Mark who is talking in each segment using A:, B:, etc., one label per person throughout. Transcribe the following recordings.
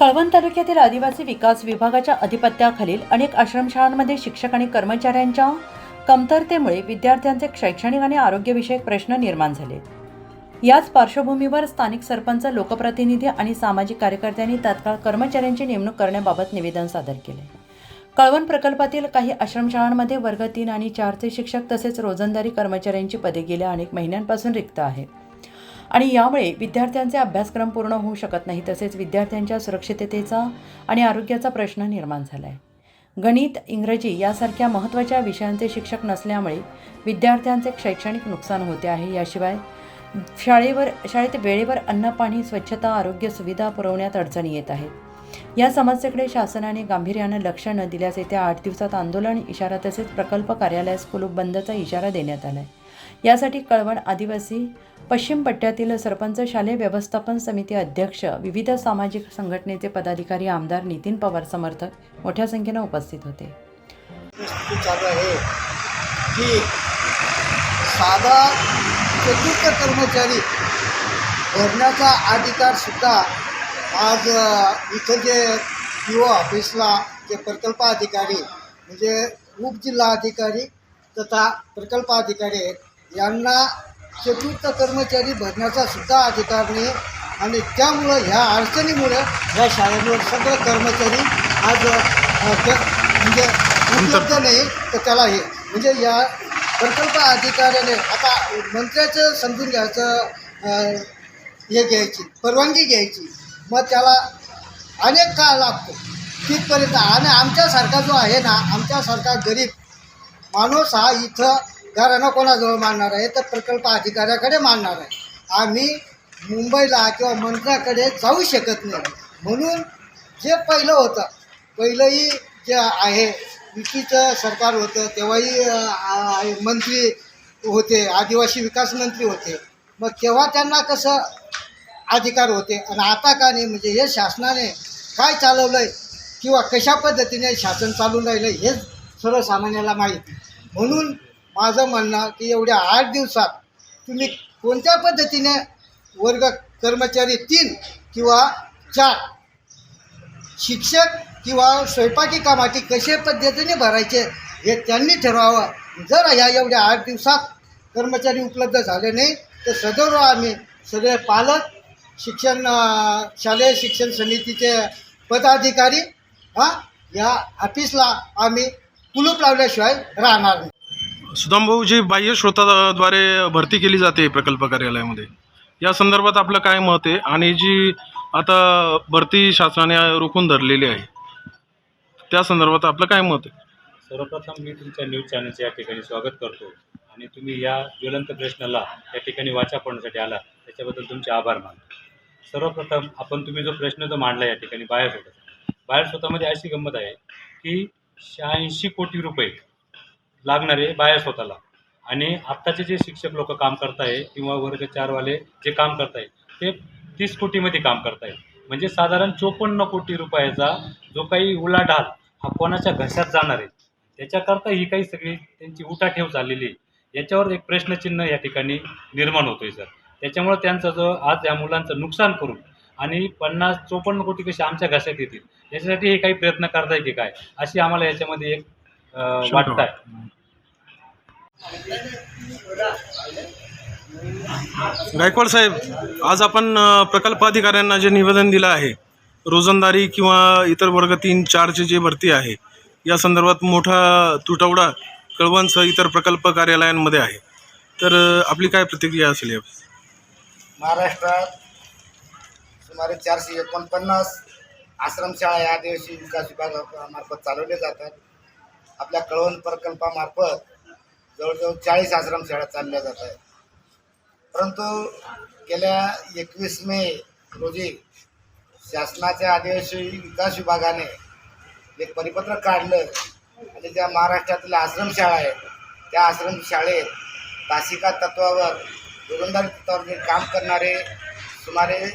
A: कळवण तालुक्यातील आदिवासी विकास विभागाच्या अधिपत्याखालील अनेक आश्रमशाळांमध्ये शिक्षक आणि कर्मचाऱ्यांच्या कमतरतेमुळे विद्यार्थ्यांचे शैक्षणिक आणि आरोग्यविषयक प्रश्न निर्माण झाले. याच पार्श्वभूमीवर स्थानिक सरपंच लोकप्रतिनिधी आणि सामाजिक कार्यकर्त्यांनी तात्काळ कर्मचाऱ्यांची नेमणूक करण्याबाबत निवेदन सादर केले. कळवण प्रकल्पातील काही आश्रमशाळांमध्ये वर्ग तीन आणि चारचे शिक्षक तसेच रोजंदारी कर्मचाऱ्यांची पदे गेल्या अनेक महिन्यांपासून रिक्त आहे आणि यामुळे विद्यार्थ्यांचे अभ्यासक्रम पूर्ण होऊ शकत नाही तसेच विद्यार्थ्यांच्या सुरक्षिततेचा आणि आरोग्याचा प्रश्न निर्माण झाला आहे गणित इंग्रजी यासारख्या महत्त्वाच्या विषयांचे शिक्षक नसल्यामुळे विद्यार्थ्यांचे शैक्षणिक नुकसान होते आहे. याशिवाय शाळेवर शाळेत वेळेवर अन्न पाणी स्वच्छता आरोग्य सुविधा पुरवण्यात अडचणी येत आहेत. या समस्येकडे शासनाने गांभीर्यानं लक्ष न दिल्यास येत्या आठ दिवसात आंदोलन इशारा तसेच प्रकल्प कार्यालयास कुलूप बंदचा इशारा देण्यात आला आहे यासाठी कळवण आदिवासी पश्चिम पट्ट्यातील सरपंच शालेय व्यवस्थापन समिती अध्यक्ष विविध सामाजिक संघटनेचे पदाधिकारी आमदार नितीन पवार समर्थक मोठ्या संख्येनं उपस्थित होते.
B: चालू आहे की साधा चतुर्थ कर्मचारी भरण्याचा अधिकारसुद्धा आज इथं जे पी ओ ऑफिसला जे प्रकल्प अधिकारी म्हणजे उपजिल्हा अधिकारी तथा प्रकल्प अधिकारी आहेत यांना चतुर्थ कर्मचारी भरण्याचा सुद्धा अधिकार नाही. आणि त्यामुळं ह्या अडचणीमुळं ह्या शाळेवर सगळं कर्मचारी आज म्हणजे उपलब्ध नाही. तर त्याला हे म्हणजे या प्रकल्प अधिकाऱ्याने आता मंत्र्याचं समजून घ्यायचं हे घ्यायची परवानगी घ्यायची. मग त्याला अनेक काळ लागतो. तिथपर्यंत आणि आमच्यासारखा जो आहे ना आमच्यासारखा गरीब माणूस हा इथं घरानं कोणाजवळ मानणार आहे तर प्रकल्प अधिकाऱ्याकडे मानणार आहे. आम्ही मुंबईला किंवा मंत्र्याकडे जाऊ शकत नाही. म्हणून जे पहिलं होतं पहिलंही जे आहे युतीचं सरकार होतं तेव्हाही मंत्री होते आदिवासी विकास मंत्री होते. मग तेव्हा त्यांना कसं अधिकार होते? आणि आता का नाही? म्हणजे हे शासनाने काय चालवलं आहे किंवा कशा पद्धतीने शासन चालून राहिलं हे सर्वसामान्याला माहिती. म्हणून माझं म्हणणं की एवढ्या आठ दिवसात तुम्ही कोणत्या पद्धतीने वर्ग कर्मचारी तीन किंवा चार शिक्षक किंवा स्वयंपाकी कामाची कशा पद्धतीने भरायचे हे त्यांनी ठरवावं. जर ह्या एवढ्या आठ दिवसात कर्मचारी उपलब्ध झाले नाही तर सदर आम्ही सगळे पालक शिक्षण शालेय शिक्षण समितीचे पदाधिकारी हां या ऑफिसला आम्ही कुलूप लावल्याशिवाय राहणार नाही.
C: सुदाम भाऊ जी बाह्य स्रोताद्वारे भरती केली जाते प्रकल्प कार्यालयामध्ये. या संदर्भात आपलं काय मत आहे? आणि जी आता भरती शासनाने रोखून धरलेली आहे त्या संदर्भात आपलं काय मत आहे?
D: सर्वप्रथम मी तुमच्या न्यूज चॅनलचे या ठिकाणी स्वागत करतो. आणि तुम्ही या ज्वलंत प्रश्नाला या ठिकाणी वाचा पडण्यासाठी आला त्याच्याबद्दल तुमचे आभार मानतो. सर्वप्रथम आपण तुम्ही जो प्रश्न जो मांडला या ठिकाणी बाहेर स्वतः बाहेर स्वतःमध्ये अशी गंमत आहे की शहाऐंशी कोटी रुपये लागणारे बाया स्वतःला आणि आत्ताचे जे शिक्षक लोक काम करताय किंवा वर्ग चारवाले जे काम करताय ते तीस कोटीमध्ये काम करताय. म्हणजे साधारण चोपन्न कोटी रुपयाचा जो काही उलाढाल हा कोणाच्या घशात जाणार आहे? त्याच्याकरता ही काही सगळी त्यांची उठाठेव चाललेली आहे. याच्यावर एक प्रश्नचिन्ह या ठिकाणी निर्माण होतोय सर. त्याच्यामुळं त्यांचं जो आज या मुलांचं नुकसान करून आणि पन्नास चोपन्न कोटी कशी आमच्या घशात येतील? याच्यासाठी हे काही प्रयत्न करताय की काय? अशी आम्हाला याच्यामध्ये एक अं, वाटत आहे
C: गायकवाड साहेब आज आपण प्रकल्प अधिकाऱ्यांना जे निवेदन दिलं आहे रोजंदारी किंवा इतर वर्ग तीन चारची जी भरती आहे या संदर्भात मोठा तुटवडा कळवणसह इतर प्रकल्प कार्यालयांमध्ये आहे. तर आपली काय प्रतिक्रिया असेल या
B: महाराष्ट्रात सुमारे चारशे एकोणपन्नास आश्रमशाळा या आदिवासी विकास विभागामार्फत चालवले जातात. आपल्या कळवण प्रकल्पामार्फत जवळजवळ चाळीस आश्रमशाळा चालल्या जात आहेत. परंतु गेल्या एकवीस मे रोजी शासनाच्या आदिवासी विकास विभागाने एक परिपत्रक काढलं आणि ज्या महाराष्ट्रातील आश्रमशाळा आहेत त्या आश्रमशाळेत तासिका तत्वावर रोजंदारी तत्वावर जे काम करणारे सुमारे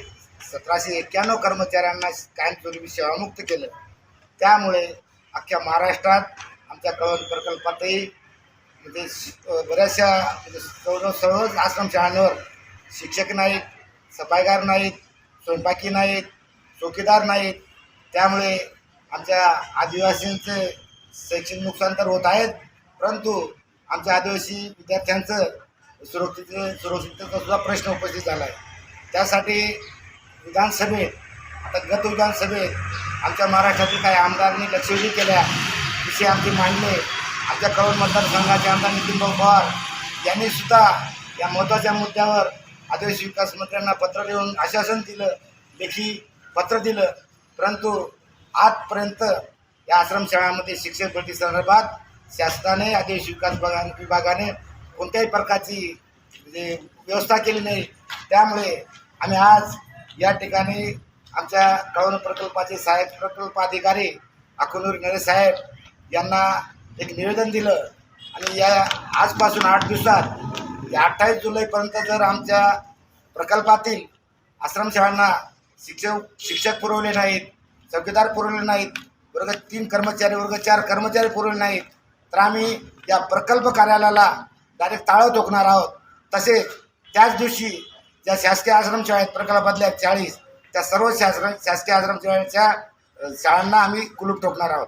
B: सतराशे एक्क्याण्णव कर्मचाऱ्यांना कायमस्वरूपी सेवामुक्त केलं. त्यामुळे अख्ख्या महाराष्ट्रात आमच्या कळवण प्रकल्पातही म्हणजे श- बऱ्याचशा म्हणजे सर्व सर्वच आश्रमशाळांवर शिक्षक नाहीत सफाईगार नाहीत स्वयंपाकी नाहीत चौकीदार नाहीत.
E: त्यामुळे आमच्या आदिवासींचे शैक्षणिक नुकसान तर होत आहेत परंतु आमच्या आदिवासी विद्यार्थ्यांचं सुरक्षित सुरक्षिततेचा सुद्धा प्रश्न उपस्थित झाला आहे त्यासाठी विधानसभेत आता गत विधानसभेत आमच्या महाराष्ट्रातील काही आमदारांनी लक्षवेधी केल्या. विषय आमचे मांडले. आमच्या कळवण मतदारसंघाचे आमदार नितीनभाऊ पवार यांनी सुद्धा या महत्त्वाच्या मुद्द्यावर आदिवासी विकास मंत्र्यांना पत्र लिहून आश्वासन दिलं लेखी पत्र दिलं. परंतु आजपर्यंत या आश्रमशाळांमध्ये शिक्षक भरती संदर्भात शासनाने आदिवासी विकास विभागा- विभागाने कोणत्याही प्रकारची म्हणजे व्यवस्था केली नाही. त्यामुळे आम्ही आज या ठिकाणी आमच्या कळवण प्रकल्पाचे सहाय्यक प्रकल्प अधिकारी अखुनूर नरे साहेब यांना एक निवेदन दिलं. आणि या आजपासून आठ दिवसात या अठ्ठावीस जुलैपर्यंत जर आमच्या प्रकल्पातील आश्रमशाळांना शिक्षक शिक्षक पुरवले नाहीत चौकीदार पुरवले नाहीत वर्ग तीन कर्मचारी वर्ग चार कर्मचारी पुरवले नाहीत तर आम्ही या प्रकल्प कार्यालयाला डायरेक्ट ताळं ठोकणार आहोत. तसेच त्याच दिवशी ज्या शासकीय आश्रमशाळेत प्रकल्पातल्या चाळीस त्या सर्व शासन शासकीय आश्रमशाळेच्या शाळांना आम्ही कुलूप ठोकणार आहोत.